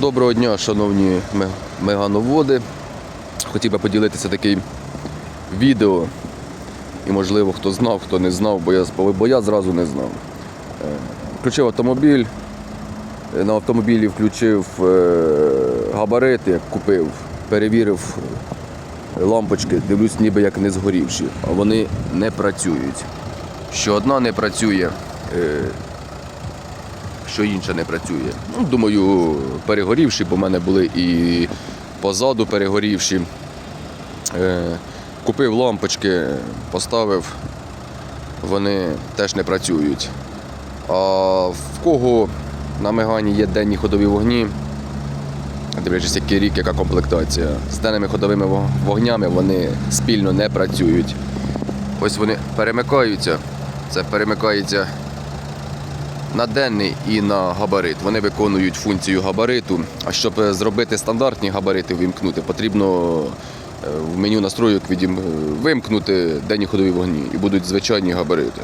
Доброго дня, шановні мегановоди. Хотів би поділитися таким відео. І можливо хто знав, хто не знав, бо я, бо я зразу не знав. Е, Включив автомобіль. е, На автомобілі включив е, габарити, купив, перевірив лампочки, дивлюсь, ніби як не згорівші, а вони не працюють. Що одна не працює, що інша не працює. Ну, думаю, перегорівші, бо в мене були і позаду перегорівші. Е, Купив лампочки, поставив, вони теж не працюють. А в кого на Мегані є денні ходові вогні, дивлячись, який рік, яка комплектація. З денними ходовими вогнями вони спільно не працюють. Ось вони перемикаються. Це перемикається на денний і на габарит. Вони виконують функцію габариту. А щоб е, зробити стандартні габарити, вимкнути, потрібно е, в меню відім... е, вимкнути денні ходові вогні і будуть звичайні габарити.